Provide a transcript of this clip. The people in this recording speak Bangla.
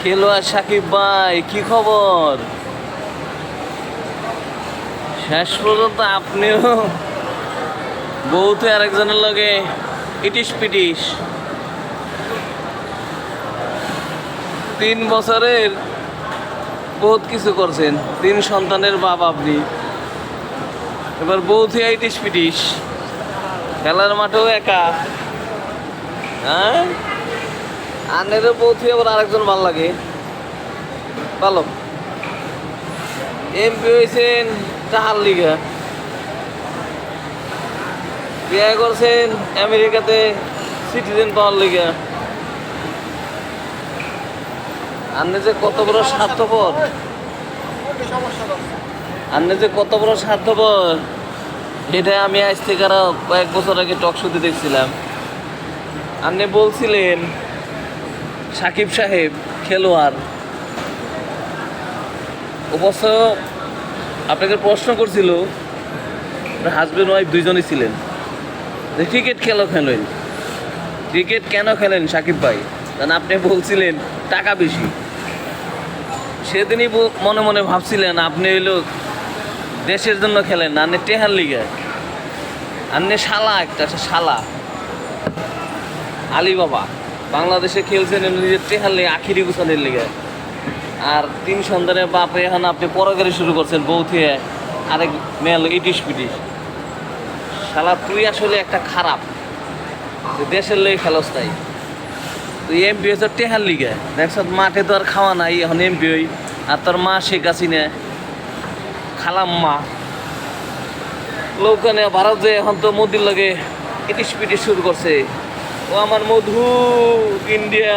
খেলোয়াড় সাকিব ভাই, কি খবর? শেষ পর্যন্ত আপনিও বউতে আরেকজনের লগে ইটিস পিটিস। তিন বছরের বহুত কিছু করছেন, তিন সন্তানের বাপ আপনি। এবার থেকে ইটিস পিটিস, খেলার মাঠেও একা। হ্যাঁ? আনেরও বউ থেকে আবার আরেকজন ভালো লাগে। ভালো। এমপি হয়েছেন টাহার লিগা। বিয়ে করছেন আমেরিকাতে সিটিজেন পাওয়ার লিগা। আপনি যে কত বড় স্বার্থপর। আপনি যে কত বড় স্বার্থপর, এটা আমি আজ থেকে কয়েক বছর আগে টক শুতে দেখছিলাম। আপনি বলছিলেন সাকিব সাহেব, খেলোয়াড়। অবশ্য আপনাকে প্রশ্ন করছিল হাজব্যান্ড ওয়াইফ দুইজনই ছিলেন। যে ক্রিকেট খেলো খেলেন। ক্রিকেট কেন খেলেন সাকিব ভাই? কারণ আপনি বলছিলেন, টাকা বেশি। সেদিনই মনে মনে ভাবছিলেন, আপনি হইল দেশের জন্য খেলেন আপনি টেহার লিগে আপনি শালা একটা শালা। আলী বাবা বাংলাদেশে খেলছেন নিজের টেহার লিগে, আখিরি গুছানের লিগে। আর তিন সন্তানের বাপ এখন আপনি পরগারি শুরু করছেন, বউ থেকে আরেক মেয়ে ইটিস পিটিস শালা, তুই আসলে একটা খারাপ। দেশের লেগে খেলস তাই। তুই এমপি হয়েছে টেহার লিগে। দেখছ, মাঠে তো আর খাওয়া নাই, এখন এমপি হই। আর তোর মা শেখ হাসিনা। খালাম মা। লোকখানে ভারত যে এখন তো মোদির লগে ইটিস পিটিস শুরু করছে। ও আমার মধু ইন্ডিয়া।